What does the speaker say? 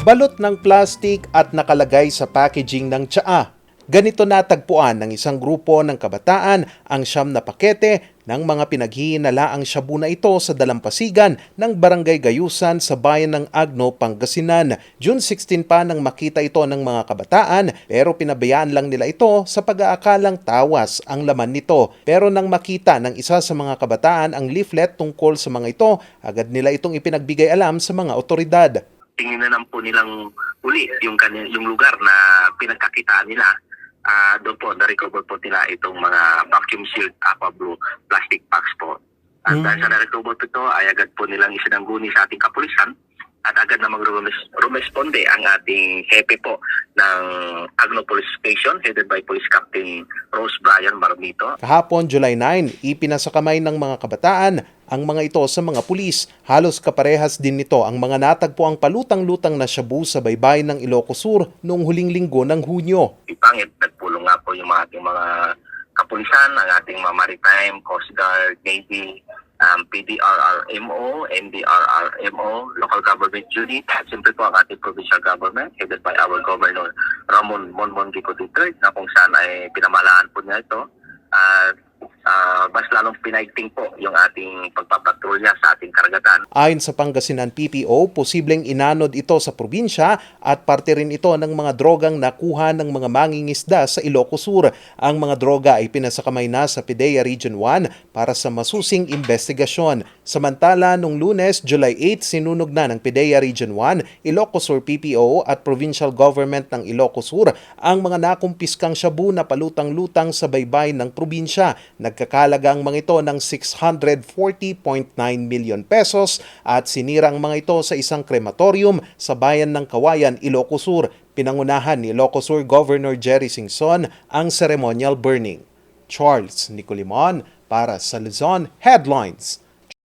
balot ng plastic at nakalagay sa packaging ng tsaa. Ganito natagpuan ng isang grupo ng kabataan ang siyam na pakete ng mga pinaghihinalaang shabu na ito sa dalampasigan ng Barangay Gayusan sa bayan ng Agno, Pangasinan. June 16 pa nang makita ito ng mga kabataan pero pinabayaan lang nila ito sa pag-aakalang tawas ang laman nito. Pero nang makita ng isa sa mga kabataan ang leaflet tungkol sa mga ito, agad nila itong ipinagbigay alam sa mga otoridad. Tingin na lang po nilang uli yung kanya, yung lugar na pinagkakitaan nila. Ah, doon po, na-recover po nila itong mga vacuum sealed aqua blue plastic packs po. At Mm. dahil sa na-recover po ito, ay agad po nilang isinangguni sa ating kapulisan at agad na mag-rumesponde ang ating hepe po ng Agno Police Station headed by Police Captain Rose Brian Marmito Kahapon, July 9, ipinasakamay ng mga kabataan ang mga ito sa mga pulis. Halos kaparehas din nito ang mga natagpo ang palutang-lutang na shabu sa baybay ng Ilocos Sur noong huling linggo ng Hunyo. Ipangit, nagpulong nga po yung mga ating mga kapulisan, ang ating mga maritime, Coast Guard, Navy, um, PDRRMO, NDRRMO, local government unit, at siyempre po ang ating provincial government headed by our Governor Ramon Monmon Gico III na kung saan ay pinamalaan po niya ito. At ah, mas lalong pinaigting po yung ating pagpapatrolya sa ating karagatan. Ayon sa Pangasinan PPO, posibleng inanod ito sa probinsya at parte rin ito ng mga drogang nakuha ng mga mangingisda sa Ilocos Sur. Ang mga droga ay pinasakamay na sa PIDEA Region 1 para sa masusing investigasyon. Samantala, nung lunes, July 8, sinunog na ng PIDEA Region 1, Ilocos Sur PPO at Provincial Government ng Ilocos Sur ang mga nakumpiskang shabu na palutang-lutang sa baybay ng probinsya. Nagkakalaga ang mga ito ng 640.9 million pesos at sinira ang mga ito sa isang krematorium sa bayan ng Kawayan, Ilocos Sur. Pinangunahan ni Ilocos Sur Governor Jerry Singson ang ceremonial burning. Charles Nicolimon para sa Luzon Headlines.